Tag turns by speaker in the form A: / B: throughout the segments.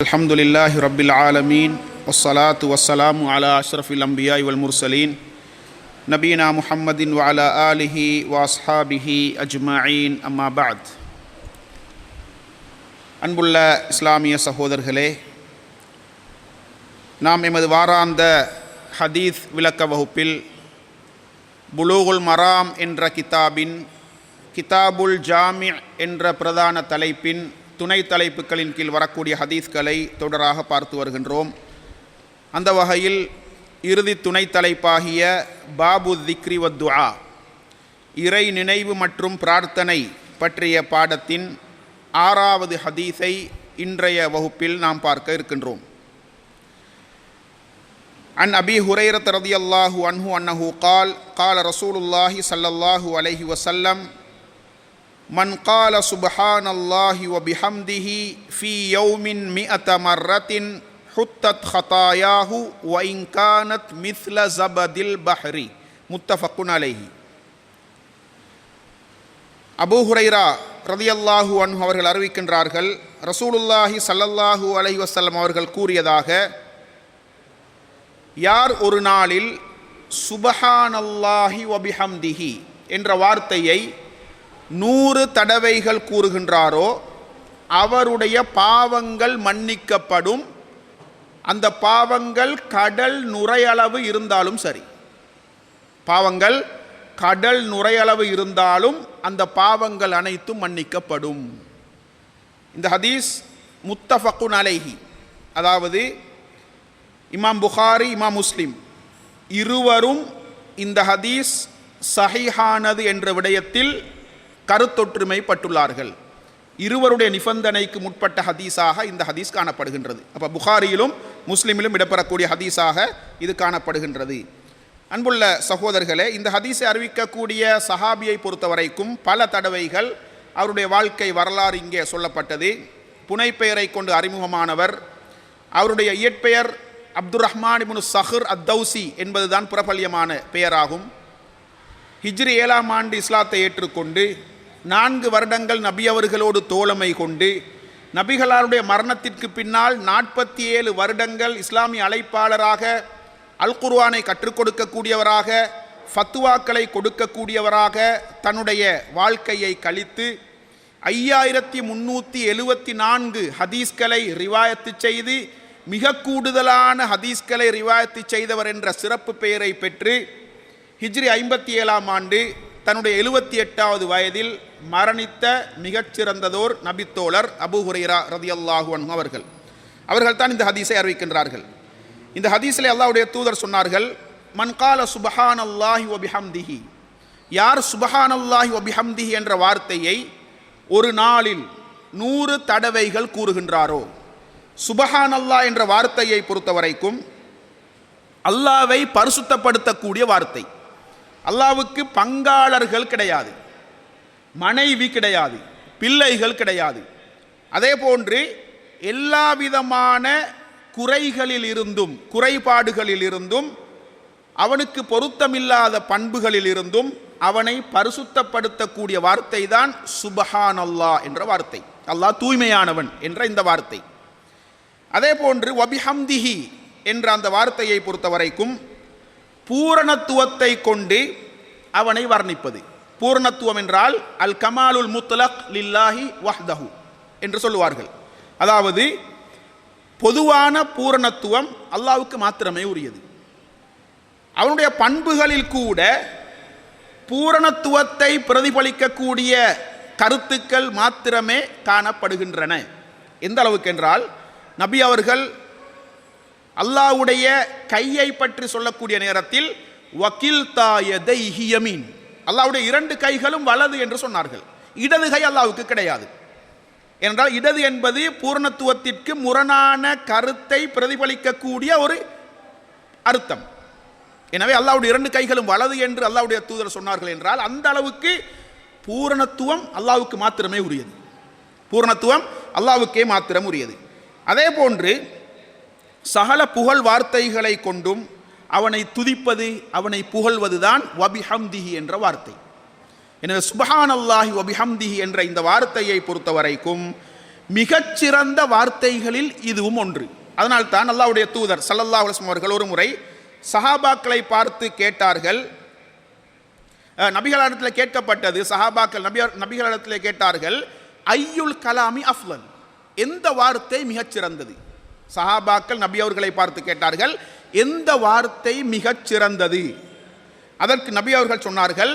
A: الحمد لله رب العالمين والصلاة والسلام على أشرف الأنبياء والمرسلين نبينا محمد وعلى آله وأصحابه أجمعين أما بعد அன்புள்ள இஸ்லாமிய சகோதரர்களே நாம் எமது வாராந்த ஹதீஸ் விளக்க வகுப்பில் புலூகுல் மராம் என்ற கிதாபின் கிதாபுல் ஜாமி என்ற பிரதான தலைப்பின் துணை தலைப்புகளின் கீழ் வரக்கூடிய ஹதீஸ்களை தொடராக பார்த்து வருகின்றோம் அந்த வகையில் இறுதி துணை தலைப்பாகிய பாபு திக்ரி வத்துஆ இறை நினைவு மற்றும் பிரார்த்தனை பற்றிய பாடத்தின் ஆறாவது ஹதீஸை இன்றைய வகுப்பில் நாம் பார்க்க இருக்கின்றோம் عن أبي هريرة رضي الله عنه أنه قال قال رسول الله صلى الله عليه وسلم من قال سبحان الله وبحمده في يوم مئة مرة حتت خطاياه وإن كانت مثل زبد البحر متفق عليه அபூ ஹுரைரா ரதியல்லாஹு அன்ஹு அவர்கள் அறிவிக்கின்றார்கள் ரசூலுல்லாஹி ஸல்லல்லாஹு அலைஹி வஸல்லம் அவர்கள் கூறியதாக யார் ஒரு நாளில் சுபஹானல்லாஹி வபிஹம்திஹி என்ற வார்த்தையை நூறு தடவைகள் கூறுகின்றாரோ அவருடைய பாவங்கள் மன்னிக்கப்படும். அந்த பாவங்கள் கடல் நுரையளவு இருந்தாலும் சரி. பாவங்கள் கடல் நுரையளவு இருந்தாலும் அந்த பாவங்கள் அனைத்தும் மன்னிக்கப்படும். இந்த ஹதீஸ் முத்தஃபக்குன் அலைஹி. அதாவது இமாம் புகாரி இமாம் முஸ்லிம். இருவரும் இந்த ஹதீஸ் சஹிஹானது என்ற விடயத்தில் கருத்தொற்றுமை பட்டுள்ளார்கள் இருவருடைய நிபந்தனைக்கு முற்பட்ட ஹதீஸாக இந்த ஹதீஸ் காணப்படுகின்றது. அப்போ புகாரியிலும் முஸ்லீமிலும் இடம்பெறக்கூடிய ஹதீஸாக இது காணப்படுகின்றது. அன்புள்ள சகோதரர்களே இந்த ஹதீஸை அறிவிக்கக்கூடிய சஹாபியை பொறுத்தவரைக்கும் பல தடவைகள் அவருடைய வாழ்க்கை வரலாறு இங்கே சொல்லப்பட்டது. புனைப்பெயரை கொண்டு அறிமுகமானவர். அவருடைய இயற்பெயர் அப்துர் ரஹ்மான் இபுனு சஹர் அத்தௌசி என்பதுதான் பிரபல்யமான பெயராகும். ஹிஜ்ரி ஏழாம் ஆண்டு இஸ்லாத்தை ஏற்றுக்கொண்டு நான்கு வருடங்கள் நபி அவர்களோடு தோழமை கொண்டு நபிகளாருடைய மரணத்திற்கு பின்னால் நாற்பத்தி ஏழு வருடங்கள் இஸ்லாமிய அழைப்பாளராக அல் குர்வானை கற்றுக் கொடுக்கக்கூடியவராக ஃபத்துவாக்களை கொடுக்கக்கூடியவராக தன்னுடைய வாழ்க்கையை கழித்து ஐயாயிரத்தி முன்னூற்றி எழுவத்தி நான்கு ஹதீஸ்களை ரிவாயத்து செய்து மிக கூடுதலான ஹதீஸ்களை ரிவாயத்து செய்தவர் என்ற சிறப்பு பெயரை பெற்று ஹிஜ்ரி ஐம்பத்தி ஏழாம் ஆண்டு தன்னுடைய எழுபத்தி எட்டாவது வயதில் மரணித்த மிகச்சிறந்ததோர் நபித்தோழர் அபு ஹுரைரா ரதி அல்லாஹுவன் அவர்கள். அவர்கள் தான் இந்த ஹதீஸை அறிவிக்கின்றார்கள். இந்த ஹதீஸில் அல்லாவுடைய தூதர் சொன்னார்கள் மன்கால சுபஹான் அல்லாஹி ஒபிஹம்திஹி யார் சுபஹான் அல்லாஹி ஒபிஹம்திஹி என்ற வார்த்தையை ஒரு நாளில் நூறு தடவைகள் கூறுகின்றாரோ? சுபஹான் அல்லாஹ் என்ற வார்த்தையை பொறுத்தவரைக்கும் அல்லாவை பரிசுத்தப்படுத்தக்கூடிய வார்த்தை. அல்லாவுக்கு பங்காளர்கள் கிடையாது மனைவி கிடையாது பிள்ளைகள் கிடையாது. அதே போன்று எல்லா விதமான குறைகளில் இருந்தும் குறைபாடுகளில் இருந்தும் அவனுக்கு பொருத்தமில்லாத பண்புகளில் இருந்தும் அவனை பரிசுத்தப்படுத்தக்கூடிய வார்த்தை தான் சுபஹான் அல்லாஹ் என்ற வார்த்தை. அல்லாஹ் தூய்மையானவன் என்ற இந்த வார்த்தை. அதே போன்று வபிஹம்திஹி என்ற அந்த வார்த்தையை பொறுத்த வரைக்கும் பூரணத்துவத்தை கொண்டு அவனை வர்ணிப்பது. பூரணத்துவம் என்றால் அல் கமாலுல் முத்தலக் லில்லாஹி வஹ்தஹு என்று சொல்லுவார்கள். அதாவது பொதுவான பூரணத்துவம் அல்லாவுக்கு மாத்திரமே உரியது. அவனுடைய பண்புகளில் கூட பூரணத்துவத்தை பிரதிபலிக்கக்கூடிய கருத்துக்கள் மாத்திரமே காணப்படுகின்றன. எந்த அளவுக்கு என்றால் நபி அவர்கள் அல்லாவுடைய கையை பற்றி சொல்லக்கூடிய நேரத்தில் வக்கீல் தாயதை ஹியமீன் அல்லாவுடைய இரண்டு கைகளும் வலது என்று சொன்னார்கள். இடது கை அல்லாவுக்கு கிடையாது. என்றால் இடது என்பது பூர்ணத்துவத்திற்கு முரணான கருத்தை பிரதிபலிக்கக்கூடிய ஒரு அர்த்தம். எனவே அல்லாவுடைய இரண்டு கைகளும் வலது என்று அல்லாவுடைய தூதர் சொன்னார்கள் என்றால் அந்த அளவுக்கு பூரணத்துவம் அல்லாவுக்கு மாத்திரமே உரியது. பூரணத்துவம் அல்லாவுக்கே மாத்திரம் உரியது. அதே போன்று சகல புகழ் வார்த்தைகளை கொண்டும் அவனை துதிப்பது அவனை புகழ்வதுதான் வபிஹம்திஹி என்ற வார்த்தை. எனவே சுபஹான் அல்லாஹி வபிஹம்திஹி என்ற இந்த வார்த்தையை பொறுத்தவரைக்கும் மிகச்சிறந்த வார்த்தைகளில் இதுவும் ஒன்று. அதனால் தான் அல்லாவுடைய தூதர் சல்லல்லா அலுவலம் அவர்கள் ஒரு முறை சஹாபாக்களை பார்த்து கேட்டார்கள். நபிகளிடத்தில் கேட்கப்பட்டது சஹாபாக்கள் நபி நபிகளிடத்தில் கேட்டார்கள் ஐயுல் கலாமி அஃலல் எந்த வார்த்தை மிகச்சிறந்தது? சஹாபாக்கள் நபி அவர்களை பார்த்து கேட்டார்கள் எந்த வார்த்தை மிகச் சிறந்தது? அதற்கு நபி அவர்கள் சொன்னார்கள்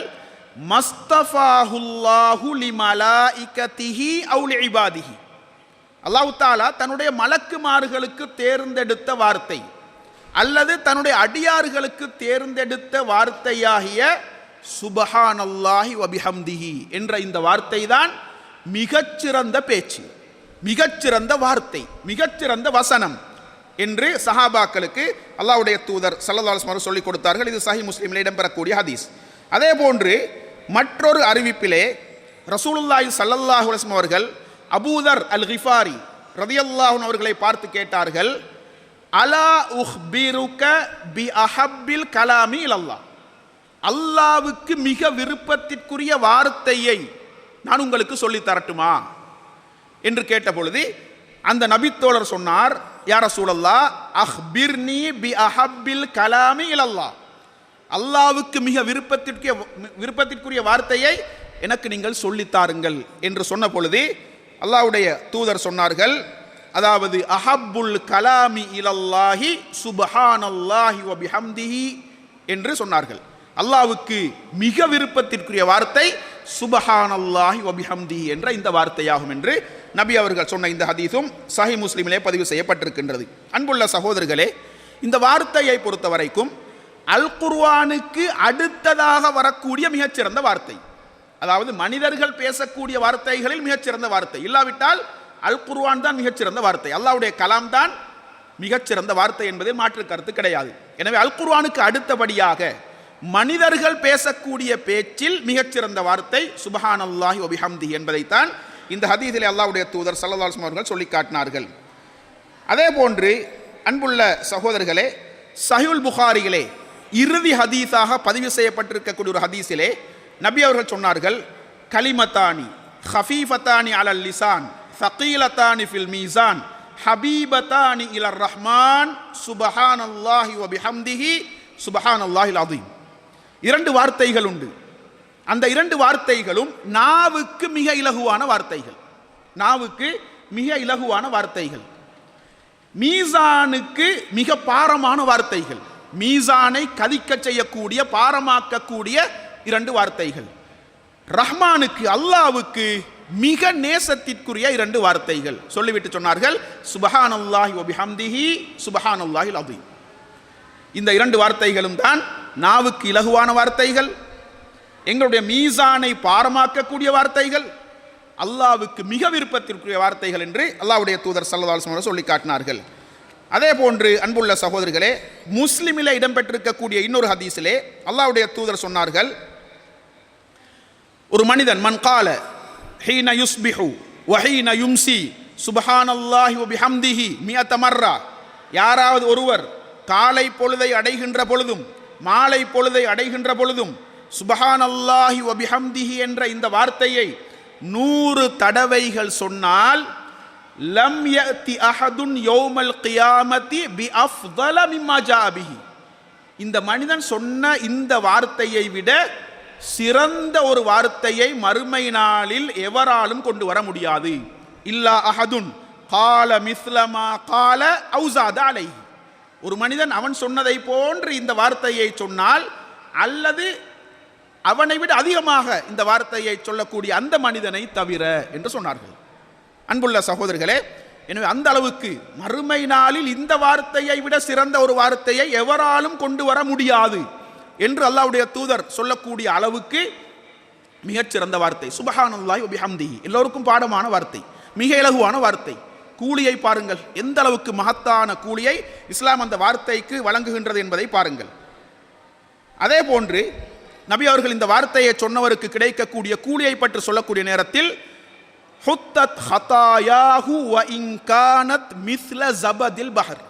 A: மஸ்தஃபாஹுல்லாஹு லிமலாஇகதிஹி அவுல் இபாதிஹி. அல்லாஹ் தாலா தன்னுடைய மலக்குமார்களுக்கு தேர்ந்தெடுத்த வார்த்தை அல்லது தன்னுடைய அடியார்களுக்கு தேர்ந்தெடுத்த வார்த்தையாகிய சுபஹானல்லாஹி வபிஹம்திஹி என்ற இந்த வார்த்தை தான் மிகச்சிறந்த பேச்சு. மிகச்சிறந்த வார்த்தை மிகச்சிறந்த வசனம் என்று சஹாபாக்களுக்கு அல்லாவுடைய தூதர் ஸல்லல்லாஹு சொல்லிக் கொடுத்தார்கள். இது சஹி முஸ்லீமில் இடம்பெறக்கூடிய ஹதீஸ். அதே போன்று மற்றொரு அறிவிப்பிலே ரசூலுல்லாஹி ஸல்லல்லாஹு அலைஹி அவர்கள் அபூதர் அல் ஹிஃபாரி ரதியல்லாஹன் அவர்களை பார்த்து கேட்டார்கள் அலா உஹ்பிருக்க பி அஹப்பில் கலாமி அல்லாஹ் அல்லாவுக்கு மிக விருப்பத்திற்குரிய வார்த்தையை நான் உங்களுக்கு சொல்லித் தரட்டுமா? என்று கேட்ட பொழுது அந்த நபித்தோழர் சொன்னார் யார சூழல்லா அஹ்பிர்னி பி அஹப்பில் கலாமி இலல்லா அல்லாவுக்கு மிக விருப்பத்திற்குரிய விருப்பத்திற்குரிய வார்த்தையை எனக்கு நீங்கள் சொல்லித் தாருங்கள் என்று சொன்ன பொழுது அல்லாவுடைய தூதர் சொன்னார்கள் அதாவது அஹப்புல் கலாமி இலல்லாஹி சுபஹானல்லாஹி வ பிஹம்திஹி என்று சொன்னார்கள். அல்லாவுக்கு மிக விருப்பத்திற்குரிய வார்த்தை சுபஹானல்லாஹி வ என்ற இந்த வார்த்தையாகும் என்று நபி அவர்கள் சொன்ன இந்த ஹதீஸும் சஹி முஸ்லீமிலே பதிவு செய்யப்பட்டிருக்கின்றது. அன்புள்ள சகோதரர்களே இந்த வார்த்தையை பொறுத்த வரைக்கும் அல் குர்வானுக்கு அடுத்ததாக வரக்கூடிய மிகச்சிறந்த வார்த்தை. அதாவது மனிதர்கள் பேசக்கூடிய வார்த்தைகளில் மிகச்சிறந்த வார்த்தை. இல்லாவிட்டால் அல் குர்வான் தான் மிகச்சிறந்த வார்த்தை. அல்லாவுடைய கலாம் தான் மிகச்சிறந்த வார்த்தை என்பதில் மாற்று கருத்து கிடையாது. எனவே அல் குர்வானுக்கு அடுத்தபடியாக மனிதர்கள் பேசக்கூடிய பேச்சில் மிகச்சிறந்த வார்த்தை சுபஹானல்லாஹி ஒபிஹம்தி என்பதைத்தான் இந்த ஹதீதிலே அல்லாவுடைய தூதர் ஸல்லல்லாஹு அவர்கள் சொல்லி காட்டினார்கள் அதே போன்று அன்புள்ள சகோதரர்களே சஹுல் புகாரிகளே இறுதி ஹதீஸாக பதிவு செய்யப்பட்டிருக்கக்கூடிய ஒரு ஹதீஸிலே நபி அவர்கள் சொன்னார்கள் கலிமத்தானி ஹஃபீஃபத்தானி அலல் லிசான் ஃபகீலத்தானி ஃபில் மீசான் ஹபீபத்தானி இலர் ரஹ்மான் சுபஹானல்லாஹி ஒபிஹம்திஹி சுபஹான் அல்லாஹில் அதீம் இரண்டு வார்த்தைகள் உண்டு. அந்த இரண்டு வார்த்தைகளும் நாவுக்கு மிக இலகுவான வார்த்தைகள். நாவுக்கு மிக இலகுவான வார்த்தைகள். மீசானுக்கு மிக பாரமான வார்த்தைகள். மீசானை கதிக்கச் செய்யக்கூடிய பாரமாக்கக்கூடிய இரண்டு வார்த்தைகள். ரஹ்மானுக்கு அல்லாவுக்கு மிக நேசத்திற்குரிய இரண்டு வார்த்தைகள். சொல்லிவிட்டு சொன்னார்கள் சுபஹான் அல்லாஹி ஒபிஹம்திஹி சுபஹான் அல்லாஹில் இந்த இரண்டு வார்த்தைகளும் தான் நாவுக்கு இலகுவான வார்த்தைகள் எங்களுடைய மீசானை பாரமாக்கக்கூடிய வார்த்தைகள் அல்லாவுக்கு மிக விருப்பத்திற்குரிய வார்த்தைகள் என்று அல்லாவுடைய தூதர் சல்லதால் சொல்லி காட்டினார்கள். அதே போன்று அன்புள்ள சகோதரிகளே முஸ்லிமில் இடம்பெற்றிருக்கக்கூடிய இன்னொரு ஹதீஸிலே அல்லாவுடைய தூதர் சொன்னார்கள் ஒரு மனிதன் மன் கால ஹீன யுஸ்பிஹு வஹீன யும்சி சுபஹான் அல்லாஹி பிஹம்திஹி மிய தமர்ரா யாராவது ஒருவர் காலை பொழுதை அடைகின்ற பொழுதும் மாலை பொழுதை அடைகின்ற பொழுதும் சுபஹானல்லாஹி வ பிஹம்திஹி என்ற இந்த வார்த்தையை நூறு தடவைகள் சொன்னால் லம் யத்தி அஹதுன் யோமல் கியாமத்தி பி அஃதல மிம்மா இந்த மனிதன் சொன்ன இந்த வார்த்தையை விட சிறந்த ஒரு வார்த்தையை மறுமை நாளில் எவராலும் கொண்டு வர முடியாது. இல்லா அஹதுன் கால மிஸ்லமா கால அவுசாத அலைஹி. ஒரு மனிதன் அவன் சொன்னதை போன்று இந்த வார்த்தையை சொன்னால் அல்லது அவனை விட அதிகமாக இந்த வார்த்தையை சொல்லக்கூடிய அந்த மனிதனை தவிர என்று சொன்னார்கள். அன்புள்ள சகோதரர்களே எனவே அந்த அளவுக்கு மறுமை நாளில் இந்த வார்த்தையை விட சிறந்த ஒரு வார்த்தையை எவராலும் கொண்டு வர முடியாது என்று அல்லாவுடைய தூதர் சொல்லக்கூடிய அளவுக்கு மிகச்சிறந்த வார்த்தை. சுபஹானல்லாஹி வபிஹம்திஹி. எல்லோருக்கும் பாடமான வார்த்தை மிக இலகுவான வார்த்தை. கூலியை பாருங்கள். எந்த அளவுக்கு மகத்தான கூலியை இஸ்லாம் அந்த வார்த்தைக்கு வழங்குகின்றது என்பதை பாருங்கள். அதே போன்று நபி அவர்கள் இந்த வார்த்தையை சொன்னவருக்கு கிடைக்கக்கூடிய கூலியை பற்றி சொல்லக்கூடிய நேரத்தில் ஹுத்தத் ஹதாயாஹு வ இங்கானத் மிஸ்ல ஜபதில் பஹர்.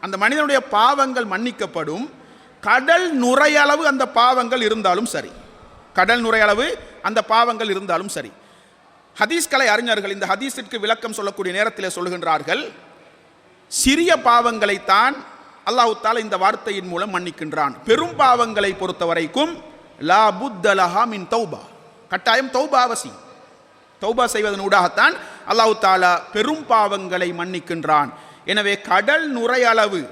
A: அந்த மனிதனுடைய பாவங்கள் மன்னிக்கப்படும். கடல் நுரையளவு அந்த பாவங்கள் இருந்தாலும் சரி. கடல் நுரையளவு அந்த பாவங்கள் இருந்தாலும் சரி. ஹதீஸ் கலை அறிஞர்கள் இந்த ஹதீஸிற்கு விளக்கம் சொல்லக்கூடிய நேரத்தில் சொல்கின்றார்கள் சிறிய பாவங்களைத்தான் அல்லாஹு தாலா இந்த வார்த்தையின் மூலம் மன்னிக்கின்றான். பெரும் பாவங்களை பொறுத்த வரைக்கும் லா புத்தலஹா மின் தௌபா. கட்டாயம் தௌபா அவசியம். தௌபா செய்வதன் ஊடாகத்தான் அல்லாஹு தாலா பெரும் பாவங்களை மன்னிக்கின்றான். எனவே கடல் நுரையளவு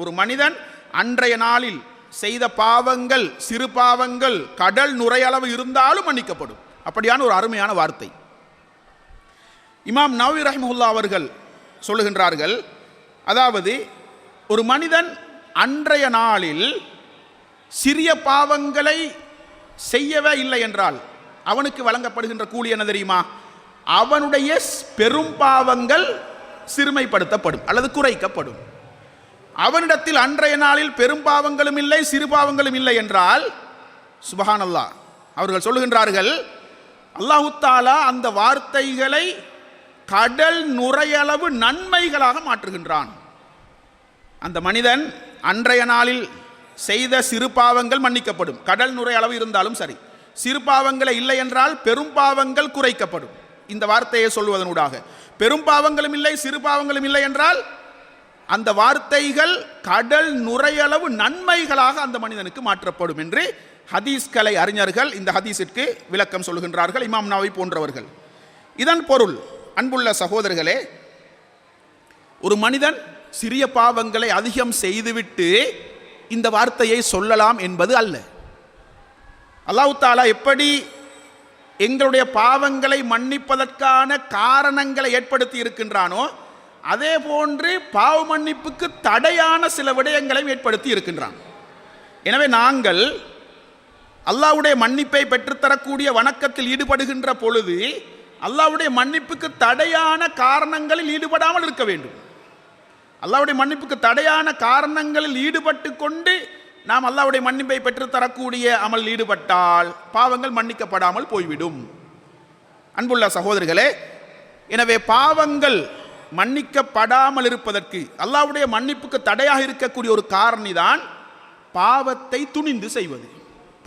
A: ஒரு மனிதன் அன்றைய நாளில் செய்த பாவங்கள் சிறு பாவங்கள் கடல் நுரையளவு இருந்தாலும் மன்னிக்கப்படும். அப்படியான ஒரு அருமையான வார்த்தை. இமாம் நவி ரஹ்முல்லா அவர்கள் சொல்லுகின்றார்கள் அதாவது ஒரு மனிதன் அன்றைய நாளில் சிறிய பாவங்களை செய்யவே இல்லை என்றால் அவனுக்கு வழங்கப்படுகின்ற கூலி என்ன தெரியுமா? அவனுடைய பெரும் பாவங்கள் சிறுமைப்படுத்தப்படும் அல்லது குறைக்கப்படும். அவனிடத்தில் அன்றைய நாளில் பெரும் பாவங்களும் இல்லை சிறு பாவங்களும் இல்லை என்றால் சுபஹானல்லாஹ் அவர்கள் சொல்லுகின்றார்கள் அல்லாஹு தாலா அந்த வார்த்தைகளை கடல் நுரையளவு நன்மைகளாக மாற்றுகின்றான். அந்த மனிதன் அன்றைய நாளில் செய்த சிறு பாவங்கள் மன்னிக்கப்படும். கடல் நுரை அளவு இருந்தாலும் சரி. சிறு பாவங்களை இல்லை என்றால் பெரும் பாவங்கள் குறைக்கப்படும். இந்த வார்த்தையை சொல்வதனூடாக பெரும் பாவங்களும் இல்லை சிறு பாவங்களும் இல்லை என்றால் அந்த வார்த்தைகள் கடல் நுரையளவு நன்மைகளாக அந்த மனிதனுக்கு மாற்றப்படும் என்று ஹதீஸ்கலை அறிஞர்கள் இந்த ஹதீஸிற்கு விளக்கம் சொல்கின்றார்கள் இமாம் நாவை போன்றவர்கள். இதன் பொருள் அன்புள்ள சகோதரர்களே ஒரு மனிதன் சிறிய பாவங்களை அதிகம் செய்துவிட்டு இந்த வார்த்தையை சொல்லலாம் என்பது அல்ல. அல்லாஹ் தாலா எப்படி எங்களுடைய பாவங்களை மன்னிப்பதற்கான காரணங்களை ஏற்படுத்தி இருக்கின்றானோ அதே போன்று பாவ மன்னிப்புக்கு தடையான சில விடயங்களையும் ஏற்படுத்தி இருக்கின்றான். எனவே நாங்கள் அல்லாவுடைய மன்னிப்பை பெற்றுத்தரக்கூடிய வணக்கத்தில் ஈடுபடுகின்ற பொழுது அல்லாவுடைய மன்னிப்புக்கு தடையான காரணங்களில் ஈடுபடாமல் இருக்க வேண்டும். அல்லாவுடைய மன்னிப்புக்கு தடையான காரணங்களில் ஈடுபட்டு கொண்டு நாம் அல்லாவுடைய மன்னிப்பை பெற்றுத்தரக்கூடிய அமல் ஈடுபட்டால் பாவங்கள் மன்னிக்கப்படாமல் போய்விடும். அன்புள்ள சகோதரர்களே எனவே பாவங்கள் மன்னிக்கப்படாமல் இருப்பதற்கு அல்லாவுடைய மன்னிப்புக்கு தடையாக இருக்கக்கூடிய ஒரு காரணி தான் பாவத்தை துணிந்து செய்வது.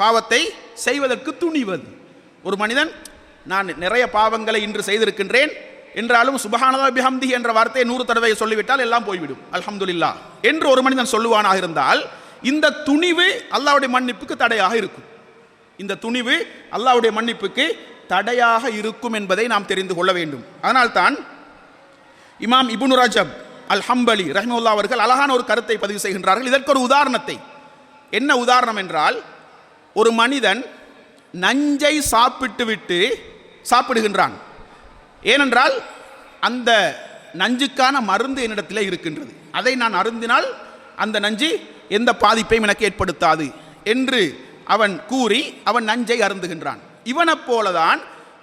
A: பாவத்தை செய்வதற்கு துணிவது. ஒரு மனிதன் நான் நிறைய பாவங்களை இன்று செய்திருக்கின்றேன். என்றாலும் சுபஹானதா பிஹம்தி என்ற வார்த்தையை நூறு தடவை சொல்லிவிட்டால் எல்லாம் போய்விடும். அல்ஹம்துலில்லா. என்று ஒரு மனிதன் சொல்லுவானாக இருந்தால் இந்த துணிவு அல்லாஹ்வுடைய மன்னிப்புக்கு தடையாக இருக்கும். இந்த துணிவு அல்லாவுடைய மன்னிப்புக்கு தடையாக இருக்கும் என்பதை நாம் தெரிந்து கொள்ள வேண்டும். அதனால்தான் இமாம் இபுனு ரஜப் அல் ஹம்பலி ரஹ்முல்லா அவர்கள் அழகான ஒரு கருத்தை பதிவு செய்கின்றார்கள். இதற்கு ஒரு உதாரணத்தை. என்ன உதாரணம் என்றால் ஒரு மனிதன் நஞ்சை சாப்பிட்டு விட்டு சாப்பிடுகின்றான். ஏனென்றால் அந்த நஞ்சுக்கான மருந்து என்னிடத்திலே இருக்கின்றது. அதை நான் அருந்தினால் அந்த நஞ்சு எந்த பாதிப்பையும் எனக்கு ஏற்படுத்தாது என்று அவன் கூறி அவன் நஞ்சை அருந்துகின்றான். இவனைப் போலதான்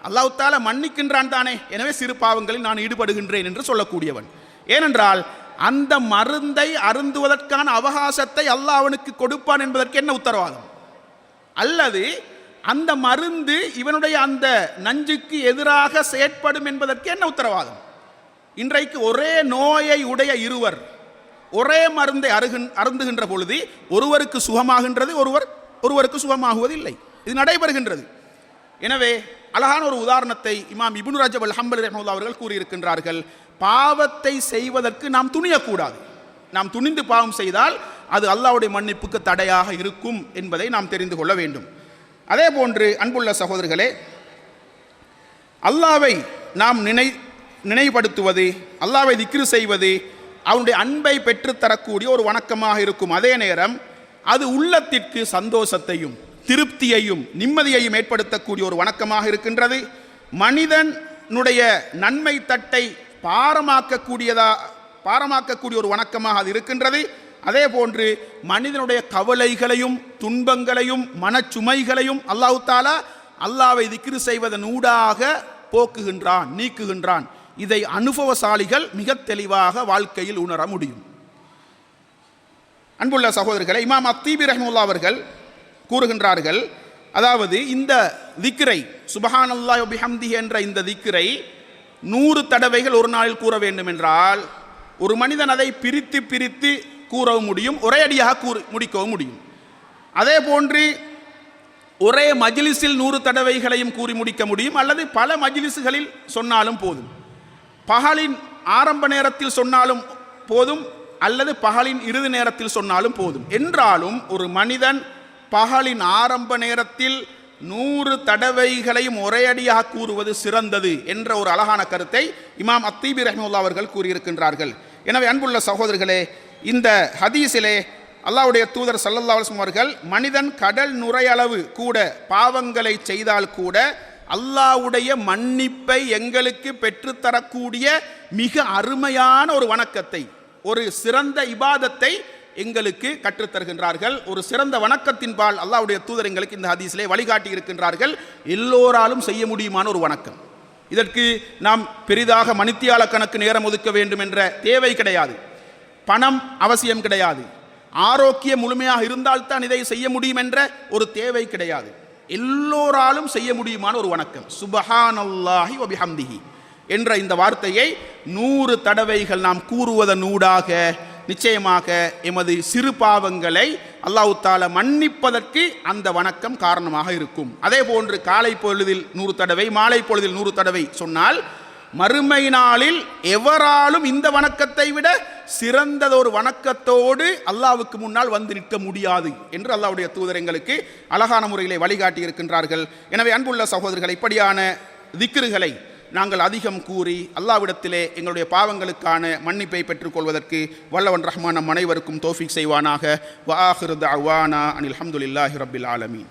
A: அல்லாஹால மன்னிக்கின்றான் தானே. எனவே சிறு பாவங்களில் நான் ஈடுபடுகின்றேன் என்று சொல்லக்கூடியவன். ஏனென்றால் அந்த மருந்தை அருந்துவதற்கான அவகாசத்தை அல்லாஹ் அவனுக்கு கொடுப்பான் என்பதற்கு என்ன உத்தரவாதம்? அல்லது அந்த மருந்து இவனுடைய அந்த நஞ்சுக்கு எதிராக செயற்படும் என்பதற்கு என்ன உத்தரவாதம்? இன்றைக்கு ஒரே நோயை உடைய இருவர் ஒரே மருந்தை அருகின் அருந்துகின்ற பொழுது ஒருவருக்கு சுகமாகின்றது ஒருவர் ஒருவருக்கு சுகமாகுவதில்லை. இது நடைபெறுகின்றது. எனவே அழகான ஒரு உதாரணத்தை இமாம் இபுன் ரஜப் அல் ஹம்பல் அவர்கள் கூறியிருக்கின்றார்கள். பாவத்தை செய்வதற்கு நாம் துணியக்கூடாது. நாம் துணிந்து பாவம் செய்தால் அது அல்லாவுடைய மன்னிப்புக்கு தடையாக இருக்கும் என்பதை நாம் தெரிந்து கொள்ள வேண்டும். அதே போன்று அன்புள்ள சகோதரர்களே அல்லாவை நாம் நினை நினைவுபடுத்துவது அல்லாவை திக்ரு செய்வது அவனுடைய அன்பை பெற்றுத்தரக்கூடிய ஒரு வணக்கமாக இருக்கும். அதே நேரம் அது உள்ளத்திற்கு சந்தோஷத்தையும் திருப்தியையும் நிம்மதியையும் ஏற்படுத்தக்கூடிய ஒரு வணக்கமாக இருக்கின்றது. மனிதனுடைய நன்மை தட்டை பாரமாக்கக்கூடியதா பாரமாக்கக்கூடிய ஒரு வணக்கமாக அது இருக்கின்றது. அதே போன்று மனிதனுடைய கவலைகளையும் துன்பங்களையும் மனச்சுமைகளையும் அல்லாஹு தாலா அல்லாவை திக்ரு செய்வதன் ஊடாக போக்குகின்றான் நீக்குகின்றான். இதை அனுபவசாலிகள் மிக தெளிவாக வாழ்க்கையில் உணர முடியும். அன்புள்ள சகோதரர்களை இமாம் அத்தீபி ரஹ்முல்லா அவர்கள் கூறுகின்றார்கள் அதாவது இந்த திக்ரை சுபஹானல்லா பிஹம்தி என்ற இந்த திக்ரை நூறு தடவைகள் ஒரு நாளில் கூற வேண்டும் என்றால் ஒரு மனிதன் அதை பிரித்து பிரித்து கூறவும் முடியும் ஒரே அடியாக கூறு முடிக்கவும் முடியும். அதே போன்று ஒரே மஜிலிஸில் நூறு தடவைகளையும் கூறி முடிக்க முடியும் அல்லது பல மஜிலிஸுகளில் சொன்னாலும் போதும். பகலின் ஆரம்ப நேரத்தில் சொன்னாலும் போதும் அல்லது பகலின் இறுதி நேரத்தில் சொன்னாலும் போதும். என்றாலும் ஒரு மனிதன் பகலின் ஆரம்ப நேரத்தில் நூறு தடவைகளையும் ஒரேயடியாக கூறுவது சிறந்தது என்ற ஒரு அழகான கருத்தை இமாம் அத்தீபி ரஹ்முல்லா அவர்கள் கூறியிருக்கின்றார்கள். எனவே அன்புள்ள சகோதரர்களே இந்த ஹதீஸிலே அல்லாவுடைய தூதர் சல்லல்லா அலுவலம் அவர்கள் மனிதன் கடல் நுரையளவு கூட பாவங்களை செய்தால் கூட அல்லாஹ்வுடைய மன்னிப்பை எங்களுக்கு பெற்றுத்தரக்கூடிய மிக அருமையான ஒரு வணக்கத்தை ஒரு சிறந்த இபாதத்தை எங்களுக்கு கற்றுத்தருகின்றார்கள் ஒரு சிறந்த வணக்கத்தின்பால் அல்லாவுடைய தூதர் எங்களுக்கு இந்த ஹதீஸிலே வழிகாட்டி இருக்கின்றார்கள். எல்லோராலும் செய்ய முடியுமான ஒரு வணக்கம். இதற்கு நாம் பெரிதாக மணித்தியால கணக்கு நேரம் ஒதுக்க வேண்டும் என்ற தேவை கிடையாது. பணம் அவசியம் கிடையாது. ஆரோக்கியம் முழுமையாக இருந்தால்தான் இதை செய்ய முடியும் என்ற ஒரு தேவை கிடையாது. எல்லோராலும் செய்ய முடியுமான ஒரு வணக்கம். சுபஹானல்லாஹி ஒபிஹம்திஹி என்ற இந்த வார்த்தையை நூறு தடவைகள் நாம் கூறுவதனூடாக நிச்சயமாக எமது சிறு பாவங்களை அல்லாஹு தால மன்னிப்பதற்கு அந்த வணக்கம் காரணமாக இருக்கும். அதே போன்று காலை பொழுதில் நூறு தடவை மாலை பொழுதில் நூறு தடவை சொன்னால் மறுமை நாளில் எவராலும் இந்த வணக்கத்தை விட சிறந்ததொரு வணக்கத்தோடு அல்லாவுக்கு முன்னால் வந்து நிற்க முடியாது என்று அல்லாவுடைய தூதர் எங்களுக்கு அழகான முறையிலே வழிகாட்டி இருக்கின்றார்கள் எனவே அன்புள்ள சகோதரர்கள் இப்படியான திக்ருகளை நாங்கள் அதிகம் கூறி அல்லாவிடத்திலே எங்களுடைய பாவங்களுக்கான மன்னிப்பை பெற்றுக்கொள்வதற்கு வல்லவன் ரஹ்மான் நம் அனைவருக்கும் தோஃபிக் செய்வானாக. வாஹிருத் அவானா அனில் அஹமதுல்லாஹி ரபில் ஆலமீன்.